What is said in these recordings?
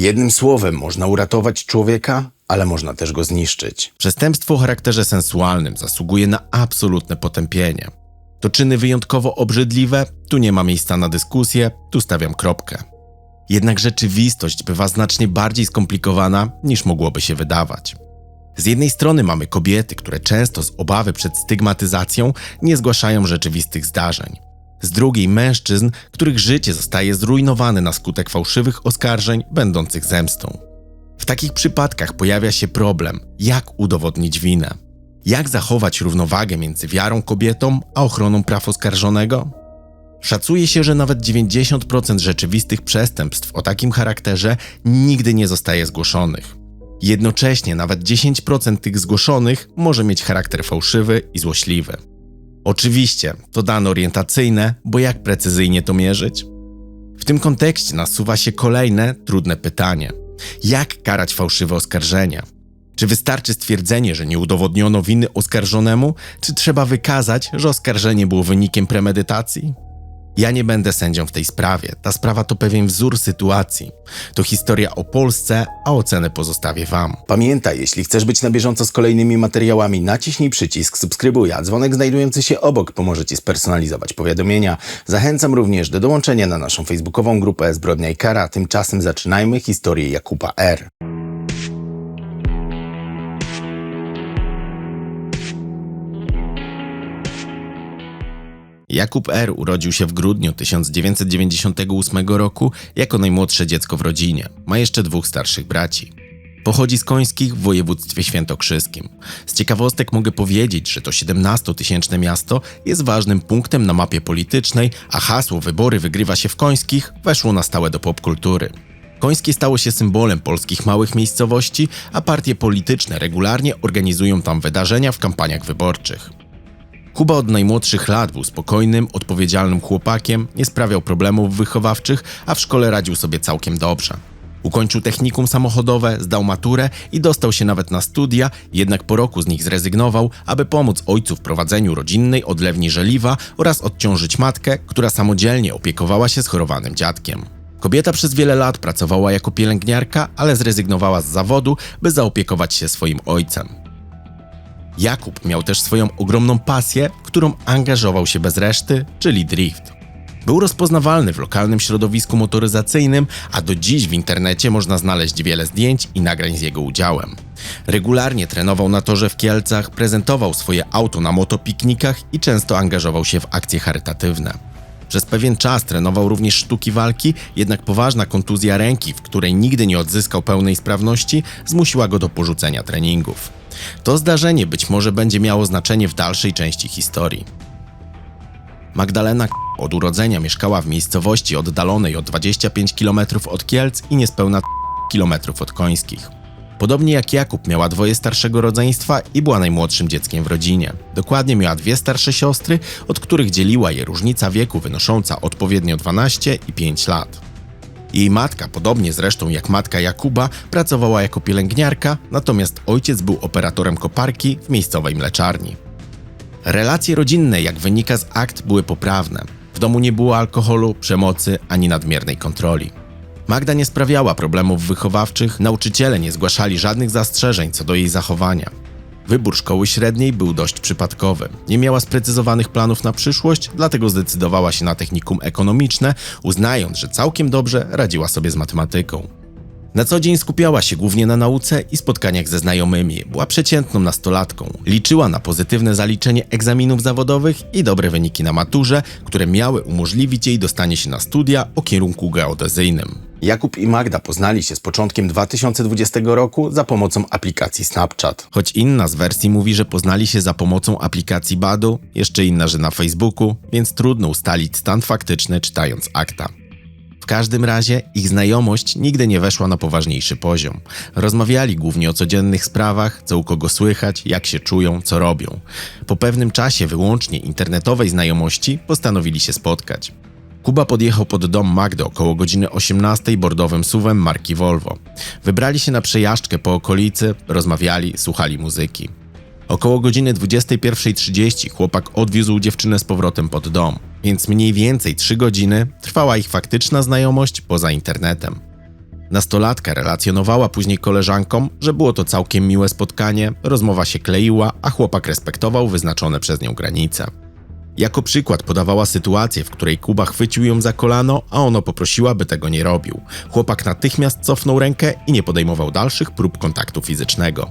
Jednym słowem, można uratować człowieka, ale można też go zniszczyć. Przestępstwo o charakterze sensualnym zasługuje na absolutne potępienie. To czyny wyjątkowo obrzydliwe, tu nie ma miejsca na dyskusję, tu stawiam kropkę. Jednak rzeczywistość bywa znacznie bardziej skomplikowana niż mogłoby się wydawać. Z jednej strony mamy kobiety, które często z obawy przed stygmatyzacją nie zgłaszają rzeczywistych zdarzeń. Z drugiej mężczyzn, których życie zostaje zrujnowane na skutek fałszywych oskarżeń będących zemstą. W takich przypadkach pojawia się problem, jak udowodnić winę. Jak zachować równowagę między wiarą kobietą a ochroną praw oskarżonego? Szacuje się, że nawet 90% rzeczywistych przestępstw o takim charakterze nigdy nie zostaje zgłoszonych. Jednocześnie nawet 10% tych zgłoszonych może mieć charakter fałszywy i złośliwy. Oczywiście to dane orientacyjne, bo jak precyzyjnie to mierzyć? W tym kontekście nasuwa się kolejne trudne pytanie: jak karać fałszywe oskarżenia? Czy wystarczy stwierdzenie, że nie udowodniono winy oskarżonemu, czy trzeba wykazać, że oskarżenie było wynikiem premedytacji? Ja nie będę sędzią w tej sprawie. Ta sprawa to pewien wzór sytuacji. To historia o Polsce, a ocenę pozostawię Wam. Pamiętaj, jeśli chcesz być na bieżąco z kolejnymi materiałami, naciśnij przycisk subskrybuj, a dzwonek znajdujący się obok pomoże Ci spersonalizować powiadomienia. Zachęcam również do dołączenia na naszą facebookową grupę Zbrodnia i Kara. Tymczasem zaczynajmy historię Jakuba R. Jakub R. urodził się w grudniu 1998 roku jako najmłodsze dziecko w rodzinie. Ma jeszcze dwóch starszych braci. Pochodzi z Końskich w województwie świętokrzyskim. Z ciekawostek mogę powiedzieć, że to 17-tysięczne miasto jest ważnym punktem na mapie politycznej, a hasło wybory wygrywa się w Końskich weszło na stałe do popkultury. Końskie stało się symbolem polskich małych miejscowości, a partie polityczne regularnie organizują tam wydarzenia w kampaniach wyborczych. Kuba od najmłodszych lat był spokojnym, odpowiedzialnym chłopakiem, nie sprawiał problemów wychowawczych, a w szkole radził sobie całkiem dobrze. Ukończył technikum samochodowe, zdał maturę i dostał się nawet na studia, jednak po roku z nich zrezygnował, aby pomóc ojcu w prowadzeniu rodzinnej odlewni żeliwa oraz odciążyć matkę, która samodzielnie opiekowała się schorowanym dziadkiem. Kobieta przez wiele lat pracowała jako pielęgniarka, ale zrezygnowała z zawodu, by zaopiekować się swoim ojcem. Jakub miał też swoją ogromną pasję, w którą angażował się bez reszty, czyli drift. Był rozpoznawalny w lokalnym środowisku motoryzacyjnym, a do dziś w internecie można znaleźć wiele zdjęć i nagrań z jego udziałem. Regularnie trenował na torze w Kielcach, prezentował swoje auto na motopiknikach i często angażował się w akcje charytatywne. Przez pewien czas trenował również sztuki walki, jednak poważna kontuzja ręki, w której nigdy nie odzyskał pełnej sprawności, zmusiła go do porzucenia treningów. To zdarzenie być może będzie miało znaczenie w dalszej części historii. Magdalena od urodzenia mieszkała w miejscowości oddalonej o 25 km od Kielc i niespełna km od Końskich. Podobnie jak Jakub miała dwoje starszego rodzeństwa i była najmłodszym dzieckiem w rodzinie. Dokładnie miała dwie starsze siostry, od których dzieliła je różnica wieku wynosząca odpowiednio 12 i 5 lat. Jej matka, podobnie zresztą jak matka Jakuba, pracowała jako pielęgniarka, natomiast ojciec był operatorem koparki w miejscowej mleczarni. Relacje rodzinne, jak wynika z akt, były poprawne. W domu nie było alkoholu, przemocy ani nadmiernej kontroli. Magda nie sprawiała problemów wychowawczych, nauczyciele nie zgłaszali żadnych zastrzeżeń co do jej zachowania. Wybór szkoły średniej był dość przypadkowy. Nie miała sprecyzowanych planów na przyszłość, dlatego zdecydowała się na technikum ekonomiczne, uznając, że całkiem dobrze radziła sobie z matematyką. Na co dzień skupiała się głównie na nauce i spotkaniach ze znajomymi. Była przeciętną nastolatką. Liczyła na pozytywne zaliczenie egzaminów zawodowych i dobre wyniki na maturze, które miały umożliwić jej dostanie się na studia o kierunku geodezyjnym. Jakub i Magda poznali się z początkiem 2020 roku za pomocą aplikacji Snapchat. Choć inna z wersji mówi, że poznali się za pomocą aplikacji Badu, jeszcze inna, że na Facebooku, więc trudno ustalić stan faktyczny czytając akta. W każdym razie ich znajomość nigdy nie weszła na poważniejszy poziom. Rozmawiali głównie o codziennych sprawach, co u kogo słychać, jak się czują, co robią. Po pewnym czasie wyłącznie internetowej znajomości postanowili się spotkać. Kuba podjechał pod dom Magdy około godziny 18 bordowym suwem marki Volvo. Wybrali się na przejażdżkę po okolicy, rozmawiali, słuchali muzyki. Około godziny 21.30 chłopak odwiózł dziewczynę z powrotem pod dom, więc mniej więcej 3 godziny trwała ich faktyczna znajomość poza internetem. Nastolatka relacjonowała później koleżankom, że było to całkiem miłe spotkanie, rozmowa się kleiła, a chłopak respektował wyznaczone przez nią granice. Jako przykład podawała sytuację, w której Kuba chwycił ją za kolano, a ono poprosiła, by tego nie robił. Chłopak natychmiast cofnął rękę i nie podejmował dalszych prób kontaktu fizycznego.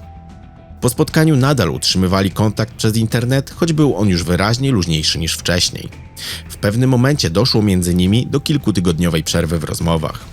Po spotkaniu nadal utrzymywali kontakt przez internet, choć był on już wyraźnie luźniejszy niż wcześniej. W pewnym momencie doszło między nimi do kilkutygodniowej przerwy w rozmowach.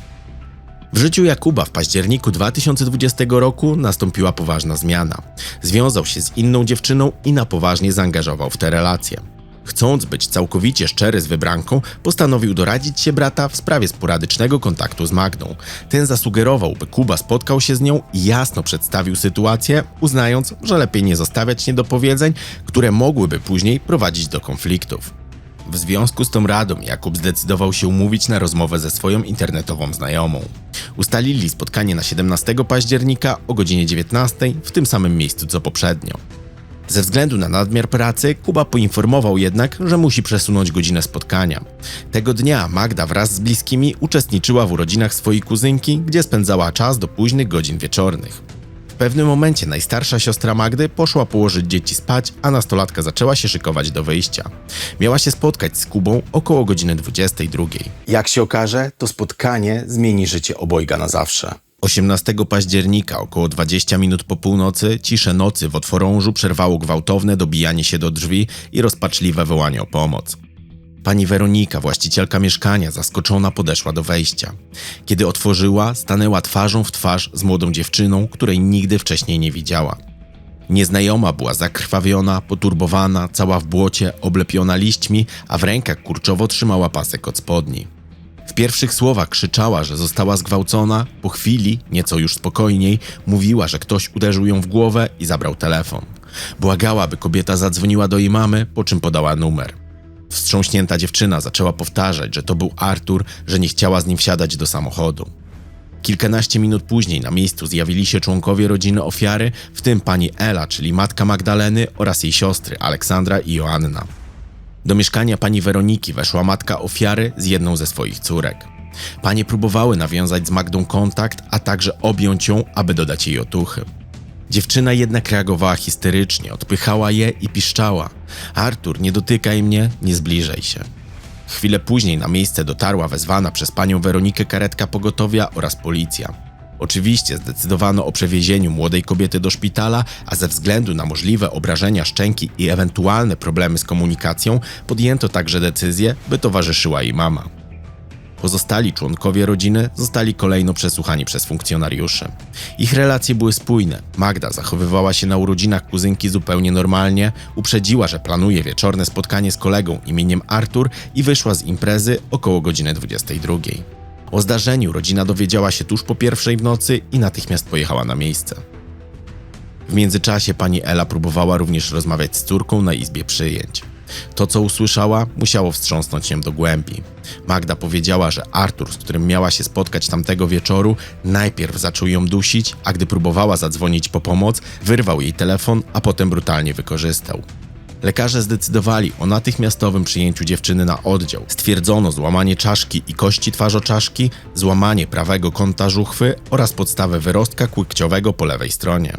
W życiu Jakuba w październiku 2020 roku nastąpiła poważna zmiana. Związał się z inną dziewczyną i na poważnie zaangażował w tę relację. Chcąc być całkowicie szczery z wybranką, postanowił doradzić się brata w sprawie sporadycznego kontaktu z Magdą. Ten zasugerował, by Kuba spotkał się z nią i jasno przedstawił sytuację, uznając, że lepiej nie zostawiać niedopowiedzeń, które mogłyby później prowadzić do konfliktów. W związku z tą radą Jakub zdecydował się umówić na rozmowę ze swoją internetową znajomą. Ustalili spotkanie na 17 października o godzinie 19 w tym samym miejscu co poprzednio. Ze względu na nadmiar pracy, Kuba poinformował jednak, że musi przesunąć godzinę spotkania. Tego dnia Magda wraz z bliskimi uczestniczyła w urodzinach swojej kuzynki, gdzie spędzała czas do późnych godzin wieczornych. W pewnym momencie najstarsza siostra Magdy poszła położyć dzieci spać, a nastolatka zaczęła się szykować do wyjścia. Miała się spotkać z Kubą około godziny 22. Jak się okaże, to spotkanie zmieni życie obojga na zawsze. 18 października, około 20 minut po północy, ciszę nocy w otworążu przerwało gwałtowne dobijanie się do drzwi i rozpaczliwe wołanie o pomoc. Pani Weronika, właścicielka mieszkania, zaskoczona podeszła do wejścia. Kiedy otworzyła, stanęła twarzą w twarz z młodą dziewczyną, której nigdy wcześniej nie widziała. Nieznajoma była zakrwawiona, poturbowana, cała w błocie, oblepiona liśćmi, a w rękach kurczowo trzymała pasek od spodni. W pierwszych słowach krzyczała, że została zgwałcona, po chwili, nieco już spokojniej, mówiła, że ktoś uderzył ją w głowę i zabrał telefon. Błagała, by kobieta zadzwoniła do jej mamy, po czym podała numer. Wstrząśnięta dziewczyna zaczęła powtarzać, że to był Artur, że nie chciała z nim wsiadać do samochodu. Kilkanaście minut później na miejscu zjawili się członkowie rodziny ofiary, w tym pani Ela, czyli matka Magdaleny oraz jej siostry Aleksandra i Joanna. Do mieszkania pani Weroniki weszła matka ofiary z jedną ze swoich córek. Panie próbowały nawiązać z Magdą kontakt, a także objąć ją, aby dodać jej otuchy. Dziewczyna jednak reagowała histerycznie, odpychała je i piszczała: Artur, nie dotykaj mnie, nie zbliżaj się. Chwilę później na miejsce dotarła wezwana przez panią Weronikę karetka pogotowia oraz policja. Oczywiście zdecydowano o przewiezieniu młodej kobiety do szpitala, a ze względu na możliwe obrażenia szczęki i ewentualne problemy z komunikacją, podjęto także decyzję, by towarzyszyła jej mama. Pozostali członkowie rodziny zostali kolejno przesłuchani przez funkcjonariuszy. Ich relacje były spójne. Magda zachowywała się na urodzinach kuzynki zupełnie normalnie, uprzedziła, że planuje wieczorne spotkanie z kolegą imieniem Artur i wyszła z imprezy około godziny 22. O zdarzeniu rodzina dowiedziała się tuż po pierwszej w nocy i natychmiast pojechała na miejsce. W międzyczasie pani Ela próbowała również rozmawiać z córką na izbie przyjęć. To, co usłyszała, musiało wstrząsnąć ją do głębi. Magda powiedziała, że Artur, z którym miała się spotkać tamtego wieczoru, najpierw zaczął ją dusić, a gdy próbowała zadzwonić po pomoc, wyrwał jej telefon, a potem brutalnie wykorzystał. Lekarze zdecydowali o natychmiastowym przyjęciu dziewczyny na oddział. Stwierdzono złamanie czaszki i kości twarzoczaszki, złamanie prawego kąta żuchwy oraz podstawę wyrostka kłykciowego po lewej stronie.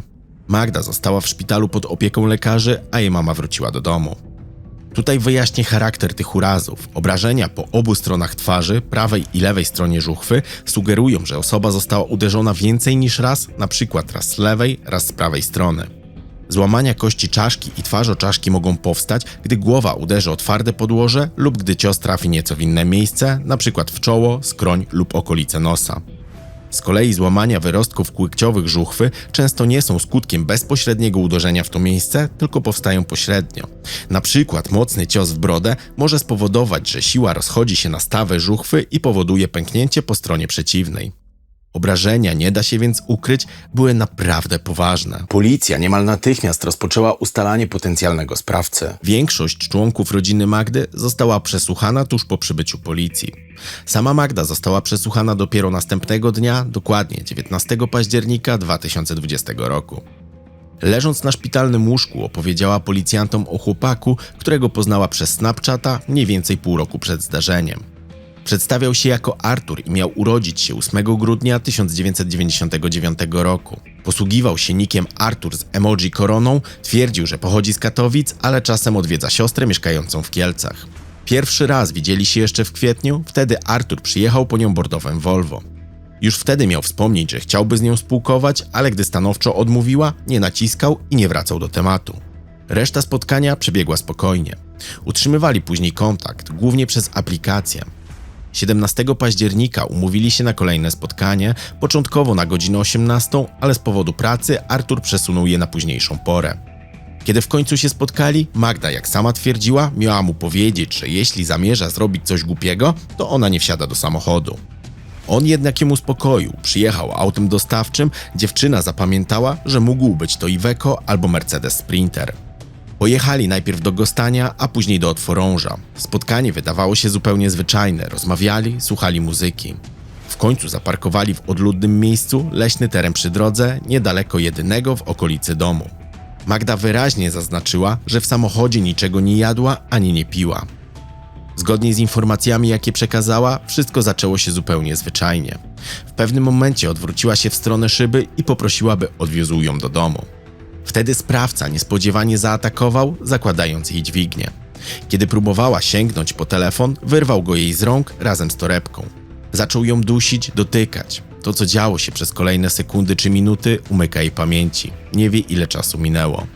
Magda została w szpitalu pod opieką lekarzy, a jej mama wróciła do domu. Tutaj wyjaśnię charakter tych urazów. Obrażenia po obu stronach twarzy, prawej i lewej stronie żuchwy, sugerują, że osoba została uderzona więcej niż raz, na przykład raz z lewej, raz z prawej strony. Złamania kości czaszki i twarzoczaszki mogą powstać, gdy głowa uderzy o twarde podłoże lub gdy cios trafi nieco w inne miejsce, np. w czoło, skroń lub okolice nosa. Z kolei złamania wyrostków kłykciowych żuchwy często nie są skutkiem bezpośredniego uderzenia w to miejsce, tylko powstają pośrednio. Na przykład mocny cios w brodę może spowodować, że siła rozchodzi się na stawę żuchwy i powoduje pęknięcie po stronie przeciwnej. Obrażenia, nie da się więc ukryć, były naprawdę poważne. Policja niemal natychmiast rozpoczęła ustalanie potencjalnego sprawcy. Większość członków rodziny Magdy została przesłuchana tuż po przybyciu policji. Sama Magda została przesłuchana dopiero następnego dnia, dokładnie 19 października 2020 roku. Leżąc na szpitalnym łóżku, opowiedziała policjantom o chłopaku, którego poznała przez Snapchata mniej więcej pół roku przed zdarzeniem. Przedstawiał się jako Artur i miał urodzić się 8 grudnia 1999 roku. Posługiwał się nikiem Artur z emoji koroną, twierdził, że pochodzi z Katowic, ale czasem odwiedza siostrę mieszkającą w Kielcach. Pierwszy raz widzieli się jeszcze w kwietniu, wtedy Artur przyjechał po nią bordowym Volvo. Już wtedy miał wspomnieć, że chciałby z nią spółkować, ale gdy stanowczo odmówiła, nie naciskał i nie wracał do tematu. Reszta spotkania przebiegła spokojnie. Utrzymywali później kontakt, głównie przez aplikację. 17 października umówili się na kolejne spotkanie, początkowo na godzinę 18, ale z powodu pracy Artur przesunął je na późniejszą porę. Kiedy w końcu się spotkali, Magda, jak sama twierdziła, miała mu powiedzieć, że jeśli zamierza zrobić coś głupiego, to ona nie wsiada do samochodu. On jednak ją uspokoił, przyjechał autem dostawczym, dziewczyna zapamiętała, że mógł być to Iveco albo Mercedes Sprinter. Pojechali najpierw do Gostania, a później do Otworąża. Spotkanie wydawało się zupełnie zwyczajne, rozmawiali, słuchali muzyki. W końcu zaparkowali w odludnym miejscu, leśny teren przy drodze, niedaleko jedynego w okolicy domu. Magda wyraźnie zaznaczyła, że w samochodzie niczego nie jadła ani nie piła. Zgodnie z informacjami, jakie przekazała, wszystko zaczęło się zupełnie zwyczajnie. W pewnym momencie odwróciła się w stronę szyby i poprosiła, by odwiózł ją do domu. Wtedy sprawca niespodziewanie zaatakował, zakładając jej dźwignię. Kiedy próbowała sięgnąć po telefon, wyrwał go jej z rąk razem z torebką. Zaczął ją dusić, dotykać. To, co działo się przez kolejne sekundy czy minuty, umyka jej pamięci. Nie wie, ile czasu minęło.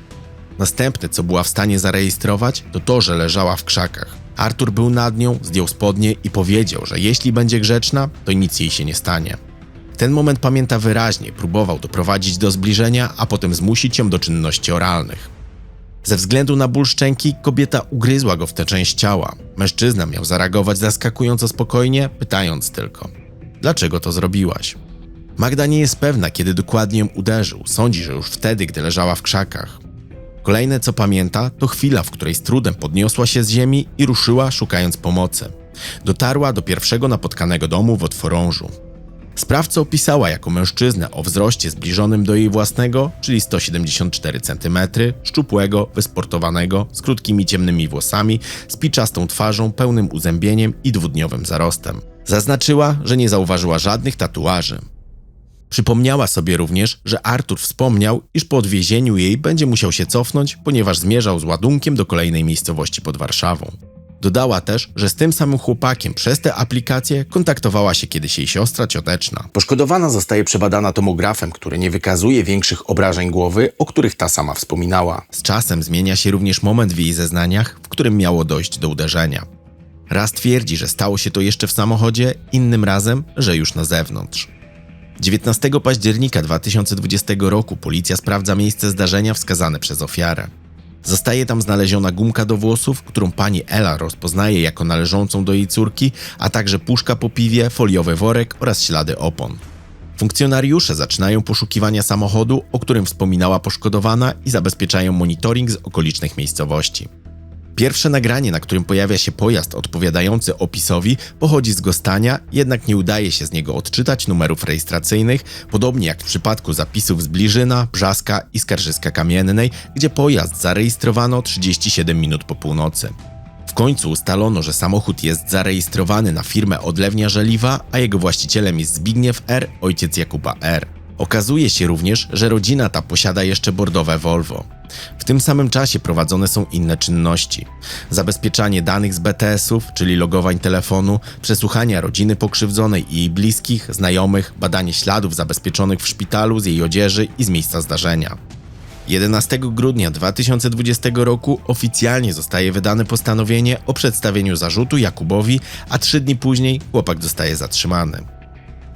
Następne, co była w stanie zarejestrować, to to, że leżała w krzakach. Artur był nad nią, zdjął spodnie i powiedział, że jeśli będzie grzeczna, to nic jej się nie stanie. Ten moment pamięta wyraźnie, próbował doprowadzić do zbliżenia, a potem zmusić ją do czynności oralnych. Ze względu na ból szczęki, kobieta ugryzła go w tę część ciała. Mężczyzna miał zareagować zaskakująco spokojnie, pytając tylko: Dlaczego to zrobiłaś? Magda nie jest pewna, kiedy dokładnie ją uderzył. Sądzi, że już wtedy, gdy leżała w krzakach. Kolejne, co pamięta, to chwila, w której z trudem podniosła się z ziemi i ruszyła, szukając pomocy. Dotarła do pierwszego napotkanego domu w Otworążu. Sprawcę opisała jako mężczyznę o wzroście zbliżonym do jej własnego, czyli 174 cm, szczupłego, wysportowanego, z krótkimi ciemnymi włosami, z piczastą twarzą, pełnym uzębieniem i dwudniowym zarostem. Zaznaczyła, że nie zauważyła żadnych tatuaży. Przypomniała sobie również, że Artur wspomniał, iż po odwiezieniu jej będzie musiał się cofnąć, ponieważ zmierzał z ładunkiem do kolejnej miejscowości pod Warszawą. Dodała też, że z tym samym chłopakiem przez tę aplikację kontaktowała się kiedyś jej siostra cioteczna. Poszkodowana zostaje przebadana tomografem, który nie wykazuje większych obrażeń głowy, o których ta sama wspominała. Z czasem zmienia się również moment w jej zeznaniach, w którym miało dojść do uderzenia. Raz twierdzi, że stało się to jeszcze w samochodzie, innym razem, że już na zewnątrz. 19 października 2020 roku policja sprawdza miejsce zdarzenia wskazane przez ofiarę. Zostaje tam znaleziona gumka do włosów, którą pani Ela rozpoznaje jako należącą do jej córki, a także puszka po piwie, foliowy worek oraz ślady opon. Funkcjonariusze zaczynają poszukiwania samochodu, o którym wspominała poszkodowana i zabezpieczają monitoring z okolicznych miejscowości. Pierwsze nagranie, na którym pojawia się pojazd odpowiadający opisowi, pochodzi z Gostania, jednak nie udaje się z niego odczytać numerów rejestracyjnych, podobnie jak w przypadku zapisów z Bliżyna, Brzaska i Skarżyska Kamiennej, gdzie pojazd zarejestrowano 37 minut po północy. W końcu ustalono, że samochód jest zarejestrowany na firmę Odlewnia Żeliwa, a jego właścicielem jest Zbigniew R., ojciec Jakuba R. Okazuje się również, że rodzina ta posiada jeszcze bordowe Volvo. W tym samym czasie prowadzone są inne czynności: zabezpieczanie danych z BTS-ów, czyli logowań telefonu, przesłuchania rodziny pokrzywdzonej i jej bliskich, znajomych, badanie śladów zabezpieczonych w szpitalu z jej odzieży i z miejsca zdarzenia. 11 grudnia 2020 roku oficjalnie zostaje wydane postanowienie o przedstawieniu zarzutu Jakubowi, a trzy dni później chłopak zostaje zatrzymany.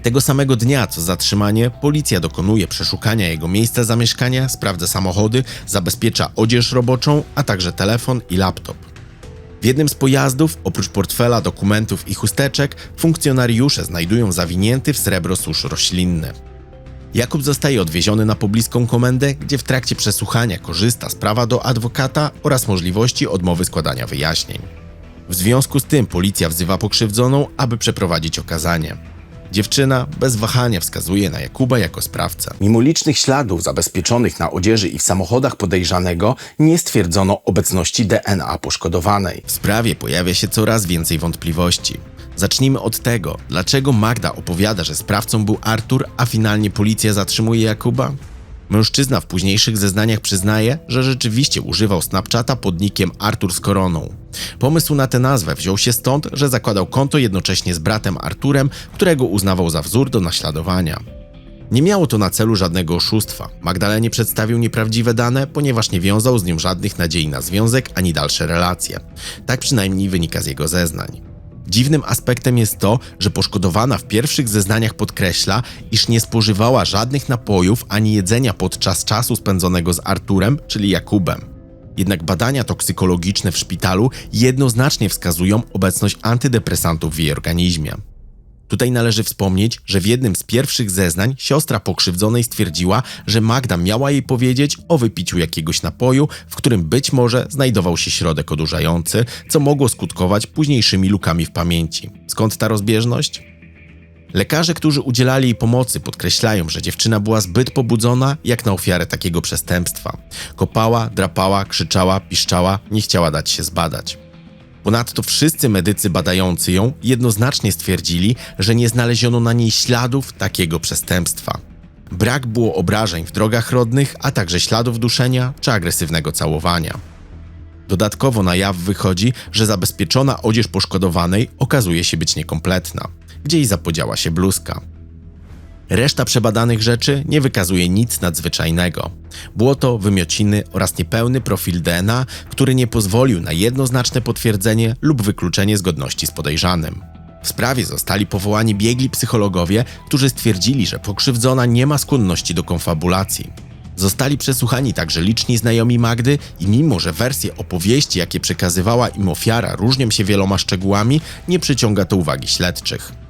Tego samego dnia co zatrzymanie, policja dokonuje przeszukania jego miejsca zamieszkania, sprawdza samochody, zabezpiecza odzież roboczą, a także telefon i laptop. W jednym z pojazdów, oprócz portfela, dokumentów i chusteczek, funkcjonariusze znajdują zawinięty w srebro susz roślinny. Jakub zostaje odwieziony na pobliską komendę, gdzie w trakcie przesłuchania korzysta z prawa do adwokata oraz możliwości odmowy składania wyjaśnień. W związku z tym policja wzywa pokrzywdzoną, aby przeprowadzić okazanie. Dziewczyna bez wahania wskazuje na Jakuba jako sprawcę. Mimo licznych śladów zabezpieczonych na odzieży i w samochodach podejrzanego, nie stwierdzono obecności DNA poszkodowanej. W sprawie pojawia się coraz więcej wątpliwości. Zacznijmy od tego, dlaczego Magda opowiada, że sprawcą był Artur, a finalnie policja zatrzymuje Jakuba? Mężczyzna w późniejszych zeznaniach przyznaje, że rzeczywiście używał Snapchata pod nickiem Artur z koroną. Pomysł na tę nazwę wziął się stąd, że zakładał konto jednocześnie z bratem Arturem, którego uznawał za wzór do naśladowania. Nie miało to na celu żadnego oszustwa. Magdalenie przedstawił nieprawdziwe dane, ponieważ nie wiązał z nią żadnych nadziei na związek ani dalsze relacje. Tak przynajmniej wynika z jego zeznań. Dziwnym aspektem jest to, że poszkodowana w pierwszych zeznaniach podkreśla, iż nie spożywała żadnych napojów ani jedzenia podczas czasu spędzonego z Arturem, czyli Jakubem. Jednak badania toksykologiczne w szpitalu jednoznacznie wskazują obecność antydepresantów w jej organizmie. Tutaj należy wspomnieć, że w jednym z pierwszych zeznań siostra pokrzywdzonej stwierdziła, że Magda miała jej powiedzieć o wypiciu jakiegoś napoju, w którym być może znajdował się środek odurzający, co mogło skutkować późniejszymi lukami w pamięci. Skąd ta rozbieżność? Lekarze, którzy udzielali jej pomocy, podkreślają, że dziewczyna była zbyt pobudzona jak na ofiarę takiego przestępstwa. Kopała, drapała, krzyczała, piszczała, nie chciała dać się zbadać. Ponadto wszyscy medycy badający ją jednoznacznie stwierdzili, że nie znaleziono na niej śladów takiego przestępstwa. Brak było obrażeń w drogach rodnych, a także śladów duszenia czy agresywnego całowania. Dodatkowo na jaw wychodzi, że zabezpieczona odzież poszkodowanej okazuje się być niekompletna. Gdzieś zapodziała się bluzka. Reszta przebadanych rzeczy nie wykazuje nic nadzwyczajnego. Błoto, wymiociny oraz niepełny profil DNA, który nie pozwolił na jednoznaczne potwierdzenie lub wykluczenie zgodności z podejrzanym. W sprawie zostali powołani biegli psychologowie, którzy stwierdzili, że pokrzywdzona nie ma skłonności do konfabulacji. Zostali przesłuchani także liczni znajomi Magdy i mimo, że wersje opowieści, jakie przekazywała im ofiara, różnią się wieloma szczegółami, nie przyciąga to uwagi śledczych.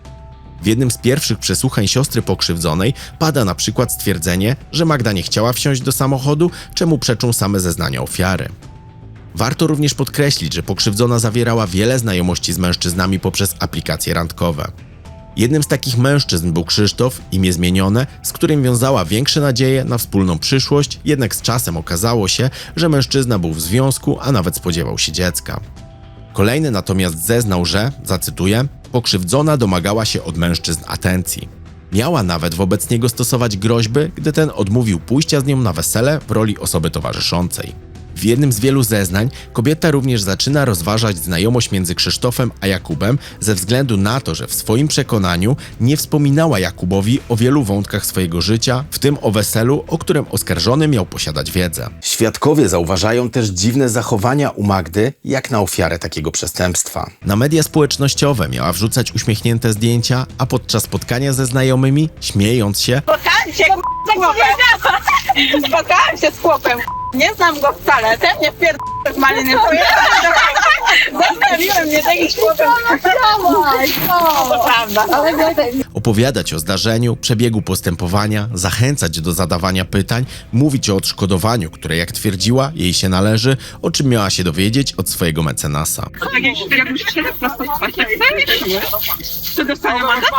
W jednym z pierwszych przesłuchań siostry pokrzywdzonej pada na przykład stwierdzenie, że Magda nie chciała wsiąść do samochodu, czemu przeczą same zeznania ofiary. Warto również podkreślić, że pokrzywdzona zawierała wiele znajomości z mężczyznami poprzez aplikacje randkowe. Jednym z takich mężczyzn był Krzysztof, imię zmienione, z którym wiązała większe nadzieje na wspólną przyszłość, jednak z czasem okazało się, że mężczyzna był w związku, a nawet spodziewał się dziecka. Kolejny natomiast zeznał, że, zacytuję, pokrzywdzona domagała się od mężczyzn atencji. Miała nawet wobec niego stosować groźby, gdy ten odmówił pójścia z nią na wesele w roli osoby towarzyszącej. W jednym z wielu zeznań kobieta również zaczyna rozważać znajomość między Krzysztofem a Jakubem ze względu na to, że w swoim przekonaniu nie wspominała Jakubowi o wielu wątkach swojego życia, w tym o weselu, o którym oskarżony miał posiadać wiedzę. Świadkowie zauważają też dziwne zachowania u Magdy, jak na ofiarę takiego przestępstwa. Na media społecznościowe miała wrzucać uśmiechnięte zdjęcia, a podczas spotkania ze znajomymi, śmiejąc się, Spotkałam się k***a, z chłopem. Spotkałam się z chłopem. Nie znam go wcale. Ten mnie wpierd... z maliny. Zostawiłem mnie taki chłopem. To prawda. opowiadać o zdarzeniu, przebiegu postępowania, zachęcać do zadawania pytań, mówić o odszkodowaniu, które jak twierdziła, jej się należy, o czym miała się dowiedzieć od swojego mecenasa. Tak jak, jak już się to mandat?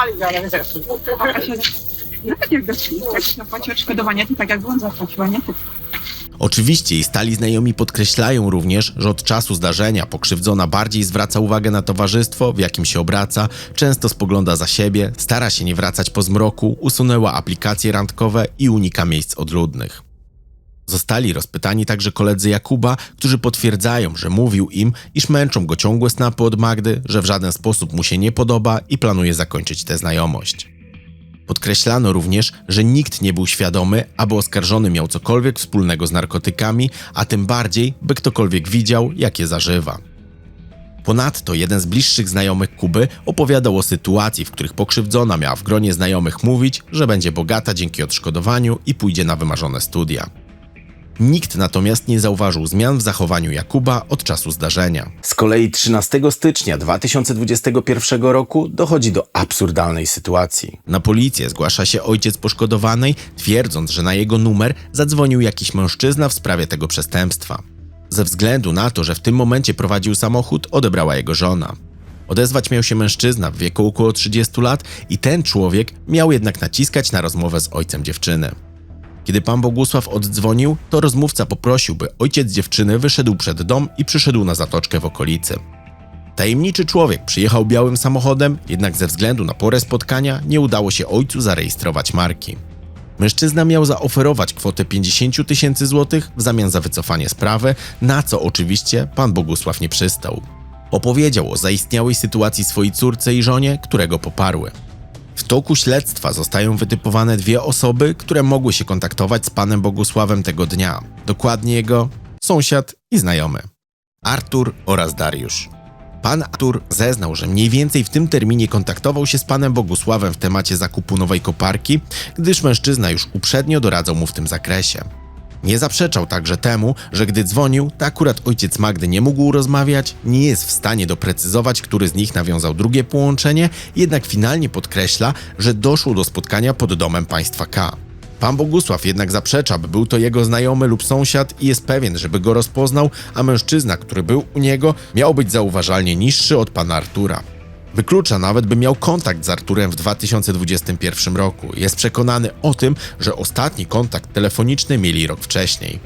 No tak jak zapłaci odszkodowanie, to tak jak on zapłaciła, nie ty. Oczywiście i stali znajomi podkreślają również, że od czasu zdarzenia pokrzywdzona bardziej zwraca uwagę na towarzystwo, w jakim się obraca, często spogląda za siebie, stara się nie wracać po zmroku, usunęła aplikacje randkowe i unika miejsc odludnych. Zostali rozpytani także koledzy Jakuba, którzy potwierdzają, że mówił im, iż męczą go ciągłe snapy od Magdy, że w żaden sposób mu się nie podoba i planuje zakończyć tę znajomość. Podkreślano również, że nikt nie był świadomy, aby oskarżony miał cokolwiek wspólnego z narkotykami, a tym bardziej, by ktokolwiek widział, jak je zażywa. Ponadto jeden z bliższych znajomych Kuby opowiadał o sytuacji, w których pokrzywdzona miała w gronie znajomych mówić, że będzie bogata dzięki odszkodowaniu i pójdzie na wymarzone studia. Nikt natomiast nie zauważył zmian w zachowaniu Jakuba od czasu zdarzenia. Z kolei 13 stycznia 2021 roku dochodzi do absurdalnej sytuacji. Na policję zgłasza się ojciec poszkodowanej, twierdząc, że na jego numer zadzwonił jakiś mężczyzna w sprawie tego przestępstwa. Ze względu na to, że w tym momencie prowadził samochód, odebrała jego żona. Odezwać miał się mężczyzna w wieku około 30 lat i ten człowiek miał jednak naciskać na rozmowę z ojcem dziewczyny. Kiedy pan Bogusław oddzwonił, to rozmówca poprosił, by ojciec dziewczyny wyszedł przed dom i przyszedł na zatoczkę w okolicy. Tajemniczy człowiek przyjechał białym samochodem, jednak ze względu na porę spotkania nie udało się ojcu zarejestrować marki. Mężczyzna miał zaoferować kwotę 50 tysięcy złotych w zamian za wycofanie sprawy, na co oczywiście pan Bogusław nie przystał. Opowiedział o zaistniałej sytuacji swojej córce i żonie, które go poparły. W toku śledztwa zostają wytypowane dwie osoby, które mogły się kontaktować z panem Bogusławem tego dnia. Dokładnie jego sąsiad i znajomy. Artur oraz Dariusz. Pan Artur zeznał, że mniej więcej w tym terminie kontaktował się z panem Bogusławem w temacie zakupu nowej koparki, gdyż mężczyzna już uprzednio doradzał mu w tym zakresie. Nie zaprzeczał także temu, że gdy dzwonił, to akurat ojciec Magdy nie mógł rozmawiać, nie jest w stanie doprecyzować, który z nich nawiązał drugie połączenie, jednak finalnie podkreśla, że doszło do spotkania pod domem państwa K. Pan Bogusław jednak zaprzecza, by był to jego znajomy lub sąsiad i jest pewien, żeby go rozpoznał, a mężczyzna, który był u niego, miał być zauważalnie niższy od pana Artura. Wyklucza nawet, by miał kontakt z Arturem w 2021 roku. Jest przekonany o tym, że ostatni kontakt telefoniczny mieli rok wcześniej.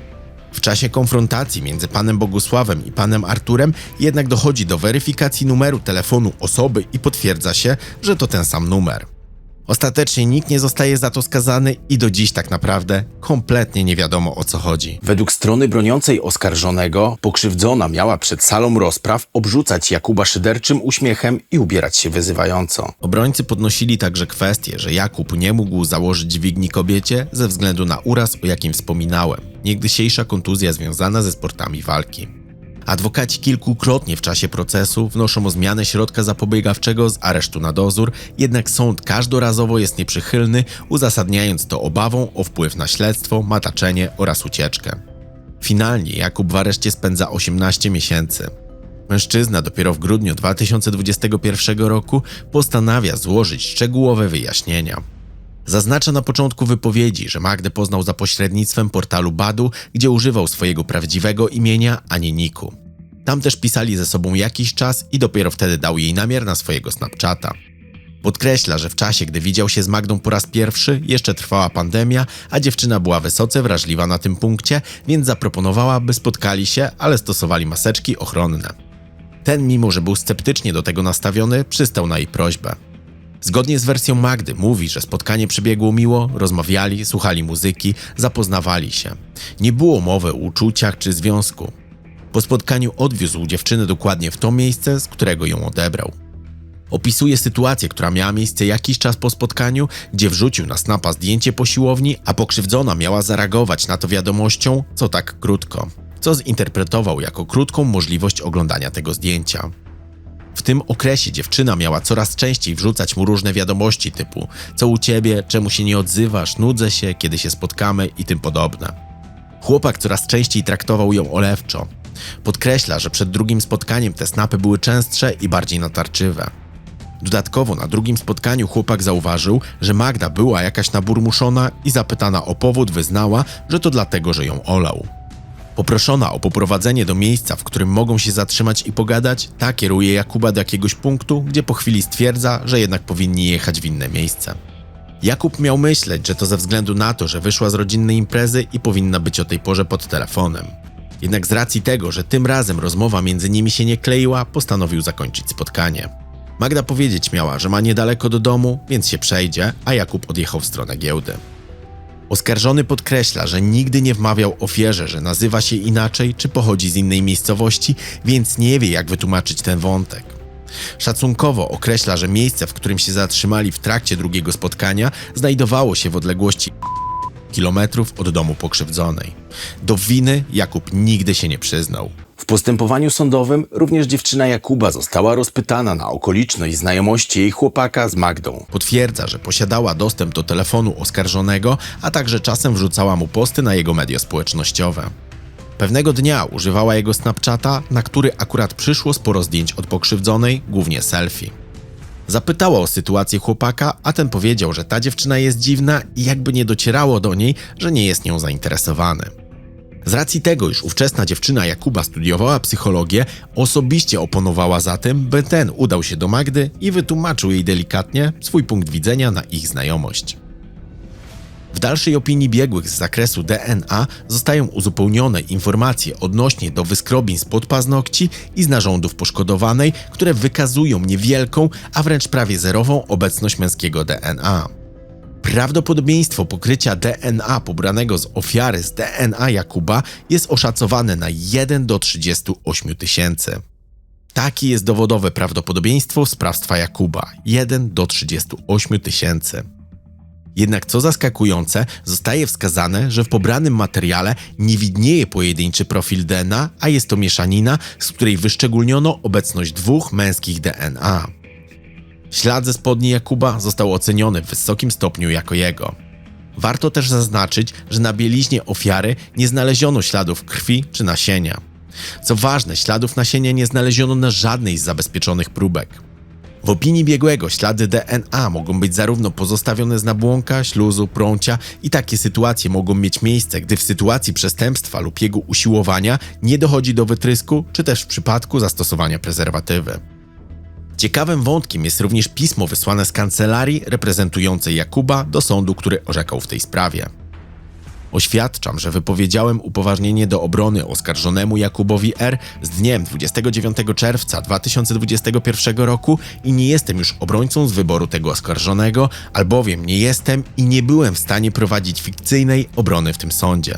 W czasie konfrontacji między panem Bogusławem i panem Arturem jednak dochodzi do weryfikacji numeru telefonu osoby i potwierdza się, że to ten sam numer. Ostatecznie nikt nie zostaje za to skazany i do dziś tak naprawdę kompletnie nie wiadomo o co chodzi. Według strony broniącej oskarżonego, pokrzywdzona miała przed salą rozpraw obrzucać Jakuba szyderczym uśmiechem i ubierać się wyzywająco. Obrońcy podnosili także kwestię, że Jakub nie mógł założyć dźwigni kobiecie ze względu na uraz, o jakim wspominałem, niegdysiejsza kontuzja związana ze sportami walki. Adwokaci kilkukrotnie w czasie procesu wnoszą o zmianę środka zapobiegawczego z aresztu na dozór, jednak sąd każdorazowo jest nieprzychylny, uzasadniając to obawą o wpływ na śledztwo, mataczenie oraz ucieczkę. Finalnie Jakub w areszcie spędza 18 miesięcy. Mężczyzna dopiero w grudniu 2021 roku postanawia złożyć szczegółowe wyjaśnienia. Zaznacza na początku wypowiedzi, że Magdę poznał za pośrednictwem portalu Badu, gdzie używał swojego prawdziwego imienia, a nie niku. Tam też pisali ze sobą jakiś czas i dopiero wtedy dał jej namiar na swojego Snapchata. Podkreśla, że w czasie, gdy widział się z Magdą po raz pierwszy, jeszcze trwała pandemia, a dziewczyna była wysoce wrażliwa na tym punkcie, więc zaproponowała, by spotkali się, ale stosowali maseczki ochronne. Ten, mimo że był sceptycznie do tego nastawiony, przystał na jej prośbę. Zgodnie z wersją Magdy mówi, że spotkanie przebiegło miło, rozmawiali, słuchali muzyki, zapoznawali się. Nie było mowy o uczuciach czy związku. Po spotkaniu odwiózł dziewczynę dokładnie w to miejsce, z którego ją odebrał. Opisuje sytuację, która miała miejsce jakiś czas po spotkaniu, gdzie wrzucił na snapa zdjęcie po siłowni, a pokrzywdzona miała zareagować na to wiadomością, co tak krótko, co zinterpretował jako krótką możliwość oglądania tego zdjęcia. W tym okresie dziewczyna miała coraz częściej wrzucać mu różne wiadomości typu co u ciebie, czemu się nie odzywasz, nudzę się, kiedy się spotkamy i tym podobne. Chłopak coraz częściej traktował ją olewczo. Podkreśla, że przed drugim spotkaniem te snapy były częstsze i bardziej natarczywe. Dodatkowo na drugim spotkaniu chłopak zauważył, że Magda była jakaś naburmuszona i zapytana o powód wyznała, że to dlatego, że ją olał. Poproszona o poprowadzenie do miejsca, w którym mogą się zatrzymać i pogadać, ta kieruje Jakuba do jakiegoś punktu, gdzie po chwili stwierdza, że jednak powinni jechać w inne miejsce. Jakub miał myśleć, że to ze względu na to, że wyszła z rodzinnej imprezy i powinna być o tej porze pod telefonem. Jednak z racji tego, że tym razem rozmowa między nimi się nie kleiła, postanowił zakończyć spotkanie. Magda powiedzieć miała, że ma niedaleko do domu, więc się przejdzie, a Jakub odjechał w stronę giełdy. Oskarżony podkreśla, że nigdy nie wmawiał ofierze, że nazywa się inaczej czy pochodzi z innej miejscowości, więc nie wie, jak wytłumaczyć ten wątek. Szacunkowo określa, że miejsce, w którym się zatrzymali w trakcie drugiego spotkania, znajdowało się w odległości kilometrów od domu pokrzywdzonej. Do winy Jakub nigdy się nie przyznał. W postępowaniu sądowym również dziewczyna Jakuba została rozpytana na okoliczność znajomości jej chłopaka z Magdą. Potwierdza, że posiadała dostęp do telefonu oskarżonego, a także czasem wrzucała mu posty na jego media społecznościowe. Pewnego dnia używała jego Snapchata, na który akurat przyszło sporo zdjęć od pokrzywdzonej, głównie selfie. Zapytała o sytuację chłopaka, a ten powiedział, że ta dziewczyna jest dziwna i jakby nie docierało do niej, że nie jest nią zainteresowany. Z racji tego, iż ówczesna dziewczyna Jakuba studiowała psychologię, osobiście oponowała za tym, by ten udał się do Magdy i wytłumaczył jej delikatnie swój punkt widzenia na ich znajomość. W dalszej opinii biegłych z zakresu DNA zostają uzupełnione informacje odnośnie do wyskrobień spod paznokci i z narządów poszkodowanej, które wykazują niewielką, a wręcz prawie zerową obecność męskiego DNA. Prawdopodobieństwo pokrycia DNA pobranego z ofiary z DNA Jakuba jest oszacowane na 1 do 38 tysięcy. Takie jest dowodowe prawdopodobieństwo sprawstwa Jakuba 1 do 38 tysięcy. Jednak co zaskakujące, zostaje wskazane, że w pobranym materiale nie widnieje pojedynczy profil DNA, a jest to mieszanina, z której wyszczególniono obecność dwóch męskich DNA. Ślad ze spodni Jakuba został oceniony w wysokim stopniu jako jego. Warto też zaznaczyć, że na bieliźnie ofiary nie znaleziono śladów krwi czy nasienia. Co ważne, śladów nasienia nie znaleziono na żadnej z zabezpieczonych próbek. W opinii biegłego ślady DNA mogą być zarówno pozostawione z nabłonka, śluzu, prącia i takie sytuacje mogą mieć miejsce, gdy w sytuacji przestępstwa lub jego usiłowania nie dochodzi do wytrysku, czy też w przypadku zastosowania prezerwatywy. Ciekawym wątkiem jest również pismo wysłane z kancelarii reprezentującej Jakuba do sądu, który orzekał w tej sprawie. Oświadczam, że wypowiedziałem upoważnienie do obrony oskarżonemu Jakubowi R. z dniem 29 czerwca 2021 roku i nie jestem już obrońcą z wyboru tego oskarżonego, albowiem nie jestem i nie byłem w stanie prowadzić fikcyjnej obrony w tym sądzie.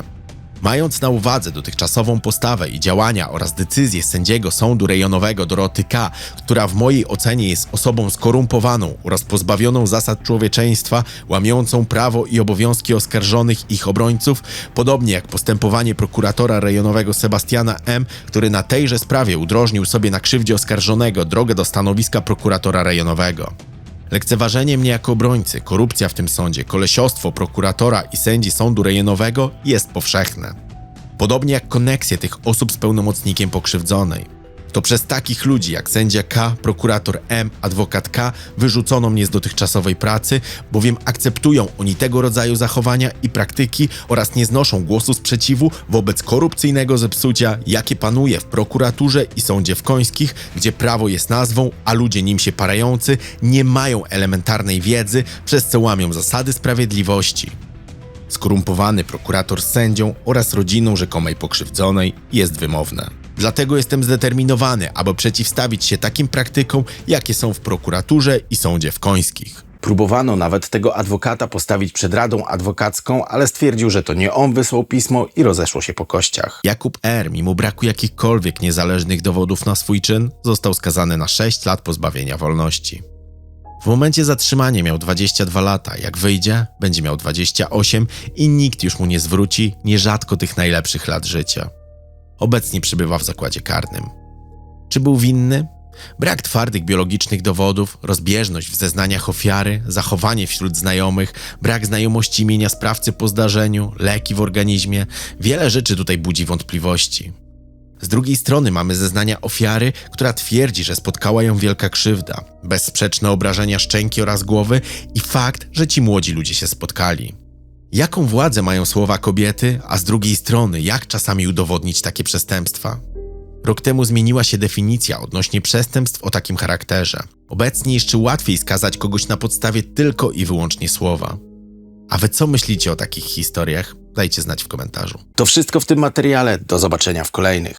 Mając na uwadze dotychczasową postawę i działania oraz decyzję sędziego sądu rejonowego Doroty K., która w mojej ocenie jest osobą skorumpowaną oraz pozbawioną zasad człowieczeństwa, łamiącą prawo i obowiązki oskarżonych ich obrońców, podobnie jak postępowanie prokuratora rejonowego Sebastiana M., który na tejże sprawie udrożnił sobie na krzywdzie oskarżonego drogę do stanowiska prokuratora rejonowego. Lekceważenie mnie jako obrońcy, korupcja w tym sądzie, kolesiostwo prokuratora i sędzi sądu rejonowego jest powszechne. Podobnie jak koneksje tych osób z pełnomocnikiem pokrzywdzonej. To przez takich ludzi jak sędzia K, prokurator M, adwokat K wyrzucono mnie z dotychczasowej pracy, bowiem akceptują oni tego rodzaju zachowania i praktyki oraz nie znoszą głosu sprzeciwu wobec korupcyjnego zepsucia, jakie panuje w prokuraturze i sądzie w Końskich, gdzie prawo jest nazwą, a ludzie nim się parający nie mają elementarnej wiedzy, przez co łamią zasady sprawiedliwości. Skorumpowany prokurator z sędzią oraz rodziną rzekomej pokrzywdzonej jest wymowne. Dlatego jestem zdeterminowany, aby przeciwstawić się takim praktykom, jakie są w prokuraturze i sądzie w Końskich. Próbowano nawet tego adwokata postawić przed radą adwokacką, ale stwierdził, że to nie on wysłał pismo i rozeszło się po kościach. Jakub R., mimo braku jakichkolwiek niezależnych dowodów na swój czyn, został skazany na 6 lat pozbawienia wolności. W momencie zatrzymania miał 22 lata, jak wyjdzie, będzie miał 28 i nikt już mu nie zwróci nierzadko tych najlepszych lat życia. Obecnie przebywa w zakładzie karnym. Czy był winny? Brak twardych biologicznych dowodów, rozbieżność w zeznaniach ofiary, zachowanie wśród znajomych, brak znajomości imienia sprawcy po zdarzeniu, leki w organizmie wiele rzeczy tutaj budzi wątpliwości. Z drugiej strony mamy zeznania ofiary, która twierdzi, że spotkała ją wielka krzywda, bezsprzeczne obrażenia szczęki oraz głowy i fakt, że ci młodzi ludzie się spotkali. Jaką władzę mają słowa kobiety, a z drugiej strony, jak czasami udowodnić takie przestępstwa? Rok temu zmieniła się definicja odnośnie przestępstw o takim charakterze. Obecnie jeszcze łatwiej skazać kogoś na podstawie tylko i wyłącznie słowa. A wy co myślicie o takich historiach? Dajcie znać w komentarzu. To wszystko w tym materiale. Do zobaczenia w kolejnych.